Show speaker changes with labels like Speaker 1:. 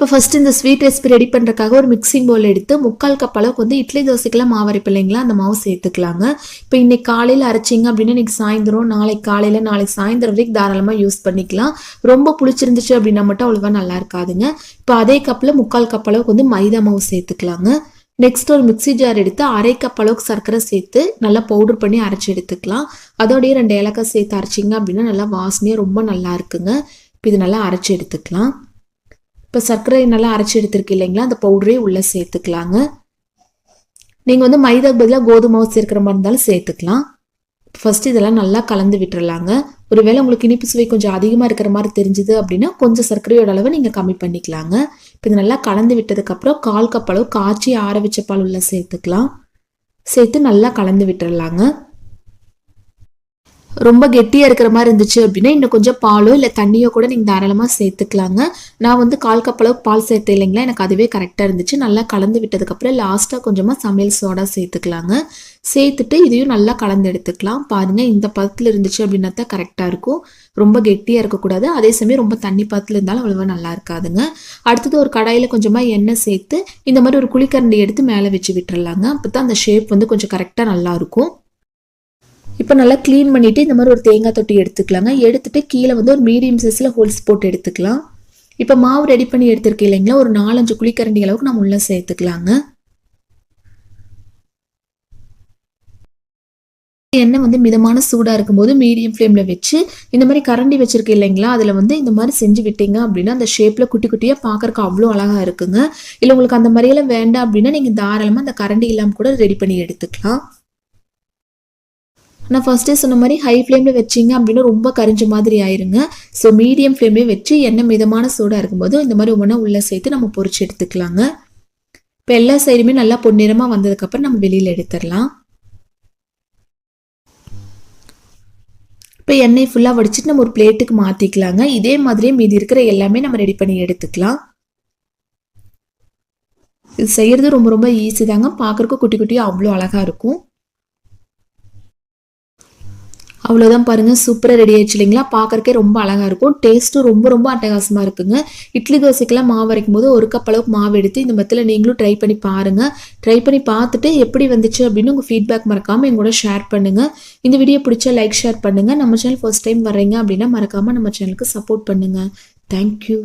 Speaker 1: இப்போ ஃபஸ்ட்டு இந்த sweet recipe ready பண்ணுறதுக்காக ஒரு மிக்சிங் பவுல் எடுத்து முக்கால் கப் அளவுக்கு வந்து இட்லி தோசைக்கெல்லாம் மாவு அரைப்பு இல்லைங்களா? அந்த மாவு சேர்த்துக்கலாங்க. இப்போ இன்னைக்கு காலையில் அரைச்சிங்க அப்படின்னா இன்னைக்கு சாயந்தரம் நாளைக்கு காலையில் நாளைக்கு சாயந்தரம் வரைக்கும் தாராளமாக யூஸ் பண்ணிக்கலாம். ரொம்ப புளிச்சிருந்துச்சு அப்படின்னா மட்டும் அவ்வளோவா நல்லா இருக்காதுங்க. இப்போ அதே கப்பில் முக்கால் கப் அளவுக்கு வந்து மைதா மாவு சேர்த்துக்கலாங்க. நெக்ஸ்ட் ஒரு மிக்ஸி ஜார் எடுத்து அரை கப் அளவுக்கு சர்க்கரை சேர்த்து நல்லா பவுடர் பண்ணி அரைச்சி எடுத்துக்கலாம். அதோடய ரெண்டு ஏலக்காய் சேர்த்து அரைச்சிங்க அப்படின்னா நல்லா வாசனையாக ரொம்ப நல்லா இருக்குங்க. இப்போ இது நல்லா அரைச்சி எடுத்துக்கலாம். இப்போ சர்க்கரை நல்லா அரைச்சி எடுத்துருக்கு இல்லைங்களா? அந்த பவுடரே உள்ளே சேர்த்துக்கலாங்க. நீங்கள் வந்து மைதாக்கு பதிலாக கோதுமை மாவு சேர்க்குற மாதிரி இருந்தாலும் சேர்த்துக்கலாம். ஃபர்ஸ்ட் இதெல்லாம் நல்லா கலந்து விட்டுறலாங்க. ஒருவேளை உங்களுக்கு இனிப்பு சுவை கொஞ்சம் அதிகமாக இருக்கிற மாதிரி தெரிஞ்சுது அப்படின்னா கொஞ்சம் சர்க்கரையோட அளவை நீங்கள் கம்மி பண்ணிக்கலாங்க. இப்போ இது நல்லா கலந்து விட்டதுக்கப்புறம் கால் கப் அளவு காய்ச்சி ஆற வச்ச பால் உள்ள சேர்த்துக்கலாம். சேர்த்து நல்லா கலந்து விட்டுறலாங்க. ரொம்ப கெட்டியாக இருக்கிற மாதிரி இருந்துச்சு அப்படின்னா இன்னும் கொஞ்சம் பாலோ இல்லை தண்ணியோ கூட நீங்கள் தாராளமாக சேர்த்துக்கலாங்க. நான் வந்து கால் கப் அளவுக்கு பால் சேர்த்தேன் இல்லைங்களா? எனக்கு அதுவே கரெக்டாக இருந்துச்சு. நல்லா கலந்து விட்டதுக்கப்புறம் லாஸ்ட்டாக கொஞ்சமாக சமையல் சோடா சேர்த்துக்கலாங்க. சேர்த்துட்டு இதையும் நல்லா கலந்து எடுத்துக்கலாம். பாருங்கள் இந்த பதத்தில் இருந்துச்சு அப்படின்னா தான் கரெக்டாக இருக்கும். ரொம்ப கெட்டியாக இருக்கக்கூடாது. அதே சமயம் ரொம்ப தண்ணி பதத்தில் இருந்தாலும் அவ்வளோவா நல்லா இருக்காதுங்க. அடுத்தது ஒரு கடாயில் கொஞ்சமாக எண்ணெய் சேர்த்து இந்த மாதிரி ஒரு குழிக்கரண்டி எடுத்து மேலே வச்சு விட்டுறலாங்க. அப்போ தான் அந்த ஷேப் வந்து கொஞ்சம் கரெக்டாக நல்லாயிருக்கும் இப்போ நல்லா க்ளீன் பண்ணிவிட்டு இந்த மாதிரி ஒரு தேங்காய் தொட்டி எடுத்துக்கலாங்க. எடுத்துட்டு கீழே வந்து ஒரு மீடியம் சைஸில் ஹோல்ஸ் போட்டு எடுத்துக்கலாம். இப்போ மாவு ரெடி பண்ணி எடுத்துருக்கேன் இல்லைங்களா? ஒரு நாலஞ்சு குழிக்கரண்டி அளவுக்கு நம்ம உள்ளே சேர்த்துக்கலாங்க. எண்ணெய் வந்து மிதமான சூடாக இருக்கும்போது மீடியம் ஃப்ளேமில் வச்சு இந்த மாதிரி கரண்டி வச்சுருக்கேன் இல்லைங்களா? அதில் வந்து இந்த மாதிரி செஞ்சு விட்டீங்க அப்படின்னா அந்த ஷேப்பில் குட்டி குட்டியாக பார்க்கறக்கு அவ்வளோ அழகாக இருக்குங்க. இல்லை உங்களுக்கு அந்த மாதிரியெல்லாம் வேண்டாம் அப்படின்னா நீங்கள் தாராளமாக அந்த கரண்டி இல்லாமல் கூட ரெடி பண்ணி எடுத்துக்கலாம். நான் ஃபஸ்ட்டே சொன்ன மாதிரி ஹை ஃப்ளேமில் வச்சிங்க அப்படின்னா ரொம்ப கரிஞ்ச மாதிரி ஆயிருங்க. ஸோ மீடியம் ஃப்ளேம்லேயே வச்சு எண்ணெய் மிதமான சூடாக இருக்கும்போது இந்த மாதிரி ஒவ்வொன்றா உள்ளே சேர்த்து நம்ம பொரிச்சு எடுத்துக்கலாங்க. இப்போ எல்லா சைடுமே நல்லா பொன்னிறமாக வந்ததுக்கப்புறம் நம்ம வெளியில் எடுத்துடலாம். இப்போ எண்ணெய் ஃபுல்லாக வடிச்சிட்டு நம்ம ஒரு பிளேட்டுக்கு மாற்றிக்கலாங்க இதே மாதிரியே மீதி இருக்கிற எல்லாமே நம்ம ரெடி பண்ணி எடுத்துக்கலாம். இது செய்கிறது ரொம்ப ரொம்ப ஈஸி தாங்க. பார்க்குறக்கு குட்டி குட்டியாக அவ்வளோ அழகாக இருக்கும். அவ்வளோதான் பாருங்கள் சூப்பராக ரெடி ஆயிடுச்சு இல்லைங்களா? பார்க்கறக்கே ரொம்ப அழகாக இருக்கும். டேஸ்ட்டும் ரொம்ப ரொம்ப அட்டகாசமாக இருக்குங்க. இட்லி தோசைக்கெல்லாம் மாவு வரைக்கும் போது ஒரு கப் அளவுக்கு மாவு எடுத்து இந்த மெத்தில் நீங்களும் ட்ரை பண்ணி பாருங்கள் ட்ரை பண்ணி பார்த்துட்டு எப்படி வந்துச்சு அப்படின்னு உங்கள் ஃபீட்பேக் மறக்காமல் எங்கூட ஷேர் பண்ணுங்கள் இந்த வீடியோ பிடிச்சா லைக் ஷேர் பண்ணுங்கள் நம்ம சேனல் ஃபர்ஸ்ட் டைம் வர்றீங்க அப்படின்னா மறக்காமல் நம்ம சேனலுக்கு சப்போர்ட் பண்ணுங்கள் தேங்க்யூ